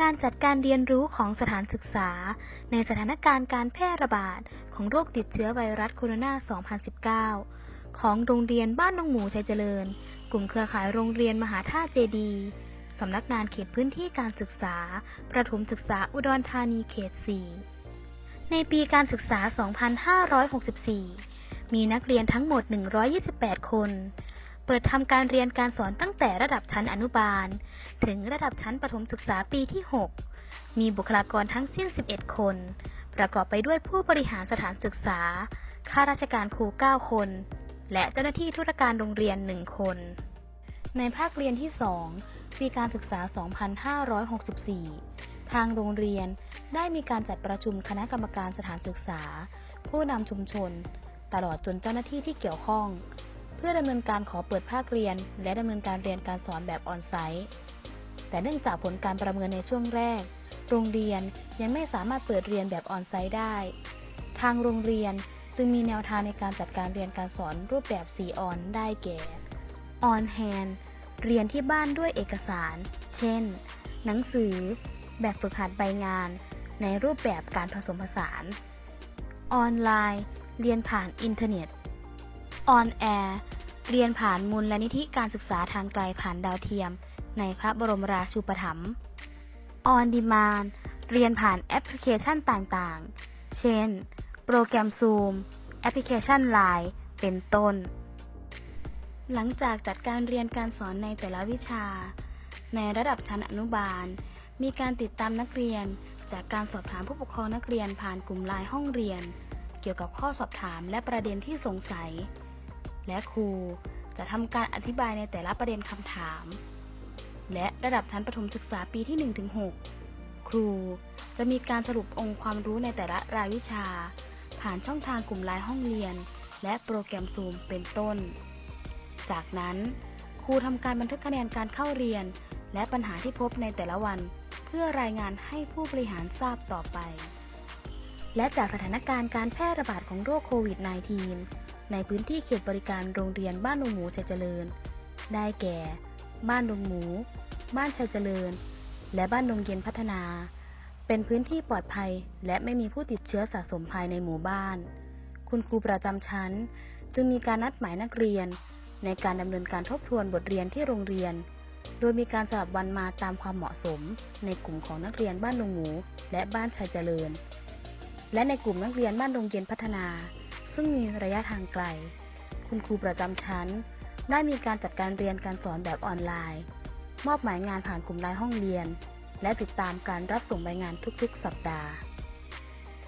การจัดการเรียนรู้ของสถานศึกษา ในสถานการณ์การแพร่ระบาดของโรคติดเชื้อไวรัสโคโรนา 2019 ของโรงเรียนบ้านนงหมูชัยเจริญ กลุ่มเครือข่ายโรงเรียนมหาธาเจดีสำนักงานเขตพื้นที่การศึกษา ประถมศึกษาอุดรธานีเขต 4 ในปีการศึกษา 2564 มีนักเรียนทั้งหมด 128 คน เปิดทำการเรียนการสอนตั้งแต่ระดับชั้นอนุบาล ถึงระดับชั้นประถมศึกษาปีที่ 6 มีบุคลากรทั้งสิ้น 11 คน ประกอบไปด้วยผู้บริหารสถานศึกษา ข้าราชการครู 9 คน และเจ้าหน้าที่ธุรการโรงเรียน 1 คน ในภาคเรียนที่ 2 ปีการศึกษา 2564 ทางโรงเรียนได้มีการจัดประชุมคณะกรรมการสถานศึกษา ผู้นำชุมชน ตลอดจนเจ้าหน้าที่ที่เกี่ยวข้อง เพื่อดำเนินการขอเปิดภาคเรียน และดำเนินการเรียนการสอนแบบออนไซต์แต่เนื่องจากผลการประเมินในช่วงแรก โรงเรียนยังไม่สามารถเปิดเรียนแบบออนไซต์ได้ ทางโรงเรียนจึงมีแนวทางในการจัดการเรียนการสอนรูปแบบ 4 ออนได้แก่ ออนแฮนเรียนที่บ้านด้วยเอกสาร เช่น หนังสือ แบบฝึกหัดใบงาน ในรูปแบบการผสมผสาน ออนไลน์ เรียนผ่านอินเทอร์เน็ต ออนแอร์เรียนผ่านมูลลนิธิการศึกษาทางไกลผ่านดาวเทียม ในพระบรมราชูปถัมภ์ออนดีมานเรียนผ่านแอปพลิเคชันต่างๆ เช่น โปรแกรม Zoom แอปพลิเคชัน Line เป็นต้น หลังจากจัดการเรียนการสอนในแต่ละวิชา ในระดับชั้นอนุบาล มีการติดตามนักเรียน จากการสอบถามผู้ปกครองนักเรียนผ่านกลุ่มไลน์ห้องเรียน เกี่ยวกับข้อสอบถามและประเด็นที่สงสัย และครูจะทำการอธิบายในแต่ละประเด็นคำถาม และระดับชั้นประถมศึกษาปีที่ 1-6 ครูจะมีการสรุปองค์ความรู้ในแต่ละรายวิชา ผ่านช่องทางกลุ่มไลน์ห้องเรียน และโปรแกรมซูมเป็นต้น จากนั้น ครูทำการบันทึกคะแนนการเข้าเรียน และปัญหาที่พบในแต่ละวัน เพื่อรายงานให้ผู้บริหารทราบต่อไป และจากสถานการณ์การแพร่ระบาดของโรคโควิด -19 ในพื้นที่เขตบริการโรงเรียนบ้านดงหมูชัยเจริญ ได้แก่ บ้านดงหมู บ้านชัยเจริญ และบ้านดงเย็นพัฒนา เป็นพื้นที่ปลอดภัยและไม่มีผู้ติดเชื้อสะสมภายในหมู่บ้าน คุณครูประจำชั้น จึงมีการนัดหมายนักเรียน ในการดำเนินการทบทวนบทเรียนที่โรงเรียน โดยมีการสลับวันมาตามความเหมาะสม ในกลุ่มของนักเรียนบ้านดงหมู และบ้านชัยเจริญ และในกลุ่มนักเรียนบ้านดงเย็นพัฒนา ซึ่งมีระยะทางไกล คุณครูประจำชั้น ได้มีการจัดการเรียนการสอนแบบออนไลน์ มอบหมายงานผ่านกลุ่มไลน์ห้องเรียน และติดตามการรับส่งใบงานทุกๆ สัปดาห์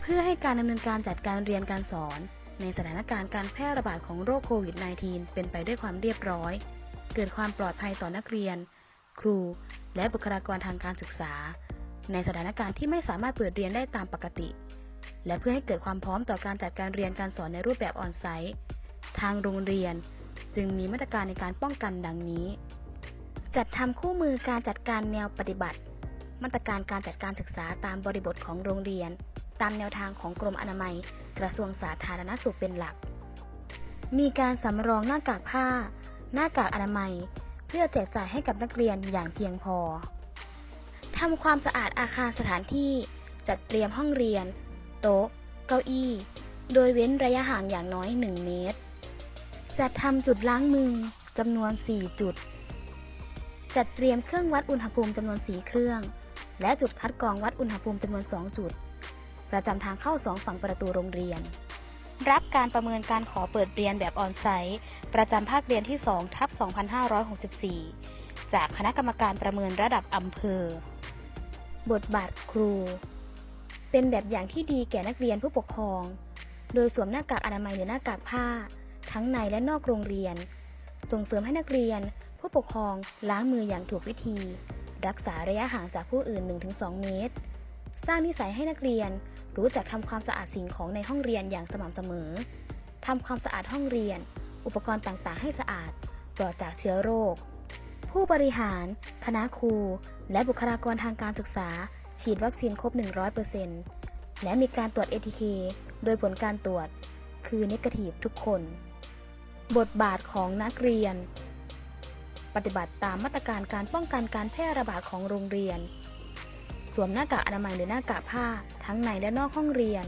เพื่อให้การดำเนินการจัดการเรียนการสอน ในสถานการณ์การแพร่ระบาดของโรคโควิด -19 เป็นไปด้วยความเรียบร้อย เกิดความปลอดภัยต่อนักเรียน ครู และบุคลากรทางการศึกษา ในสถานการณ์ที่ไม่สามารถเปิดเรียนได้ตามปกติ และเพื่อให้เกิดความพร้อมต่อการจัดการเรียนการสอนในรูปแบบออนไซต์ ทางโรงเรียนจึงมีมาตรการในการป้องกันดังนี้ จัดทำคู่มือการจัดการแนวปฏิบัติ มาตรการการจัดการศึกษาตามบริบทของโรงเรียน ตามแนวทางของกรมอนามัย กระทรวงสาธารณสุขเป็นหลัก มีการสำรองหน้ากากผ้า หน้ากากอนามัย เพื่อแจกจ่ายให้กับนักเรียนอย่างเพียงพอทำความสะอาดอาคารสถานที่ จัดเตรียมห้องเรียน โต๊ะ เก้าอี้ โดยเว้นระยะห่างอย่างน้อย 1 เมตร จัดทำจุดล้างมือจำนวน 4 จุด จัดเตรียมเครื่องวัดอุณหภูมิจำนวน 4 เครื่อง และจุดคัดกรองวัดอุณหภูมิจำนวน 2 จุด ประจำทางเข้า 2 ฝั่งประตูโรงเรียน รับการประเมินการขอเปิดเรียนแบบออนไซต์ประจำภาคเรียนที่2ทับ2564 จากคณะกรรมการประเมินระดับอำเภอ บทบาทครู เป็นแบบอย่างที่ดีแก่นักเรียนผู้ปกครอง โดยสวมหน้ากากอนามัยหรือหน้ากากผ้า ทั้งในและนอกโรงเรียน ส่งเสริมให้นักเรียน ผู้ปกครองล้างมืออย่างถูกวิธี รักษาระยะห่างจากผู้อื่น 1-2 เมตร สร้างนิสัยให้นักเรียนรู้จักทำความสะอาดสิ่งของในห้องเรียนอย่างสม่ำเสมอทำความสะอาดห้องเรียน อุปกรณ์ต่างๆ ให้สะอาดปลอดจากเชื้อโรค ผู้บริหาร คณะครู และบุคลากรทางการศึกษา ฉีดวัคซีนครบ 100%และมีการตรวจ ATK โดยผลการตรวจคือเนกาทีฟทุกคน บทบาทของนักเรียน ปฏิบัติตามมาตรการการป้องกันการแพร่ระบาดของโรงเรียน สวมหน้ากากอนามัยหรือหน้ากากผ้าทั้งในและนอกห้องเรียน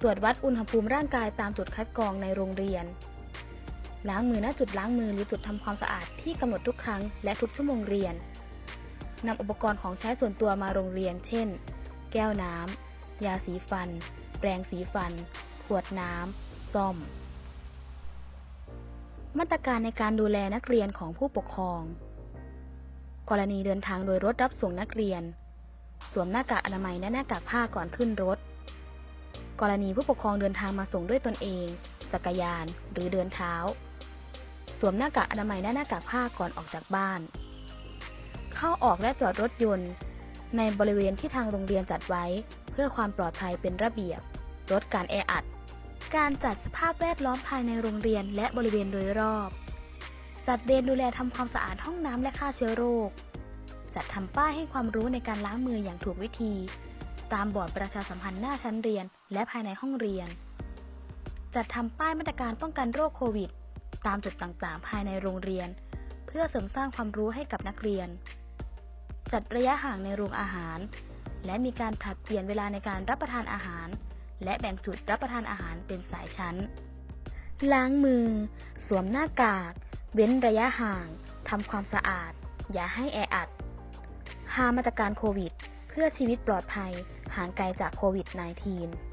ตรวจวัดอุณหภูมิร่างกายตามจุดคัดกรองในโรงเรียน ล้างมือณจุดล้างมือหรือจุดทำความสะอาดที่กำหนดทุกครั้งและทุกชั่วโมงเรียน นำอุปกรณ์ของใช้ส่วนตัวมาโรงเรียน เช่น แก้วน้ำ ยาสีฟัน แปรงสีฟัน ขวดน้ำซ่อม มาตรการในการดูแลนักเรียนของผู้ปกครอง กรณีเดินทางโดยรถรับส่งนักเรียน สวมหน้ากากอนามัยและหน้ากากผ้าก่อนขึ้นรถ กรณีผู้ปกครองเดินทางมาส่งด้วยตนเอง จักรยาน หรือเดินเท้า สวมหน้ากากอนามัยและหน้ากากผ้าก่อนออกจากบ้าน เข้าออกและจอดรถยนต์ ในบริเวณที่ทางโรงเรียนจัดไว้ เพื่อความปลอดภัยเป็นระเบียบ ลดการแออัด การจัดสภาพแวดล้อมภายในโรงเรียนและบริเวณโดยรอบ จัดเวรดูแลทำความสะอาดห้องน้ำและฆ่าเชื้อโรค จัดทำป้ายให้ความรู้ในการล้างมืออย่างถูกวิธี ตามบอร์ดประชาสัมพันธ์หน้าชั้นเรียนและภายในห้องเรียน จัดทำป้ายมาตรการป้องกันโรคโควิด ตามจุดต่างๆ ภายในโรงเรียนเพื่อเสริมสร้างความรู้ให้กับนักเรียน จัดระยะห่างในโรงอาหาร และมีการผลัดเปลี่ยนเวลาในการรับประทานอาหาร และแบ่งจุดรับประทานอาหารเป็นสายชั้น ล้างมือ สวมหน้ากาก เว้นระยะห่างทำความสะอาด อย่าให้แออัดหามาตรการโควิด เพื่อชีวิตปลอดภัยห่างไกลจากโควิด -19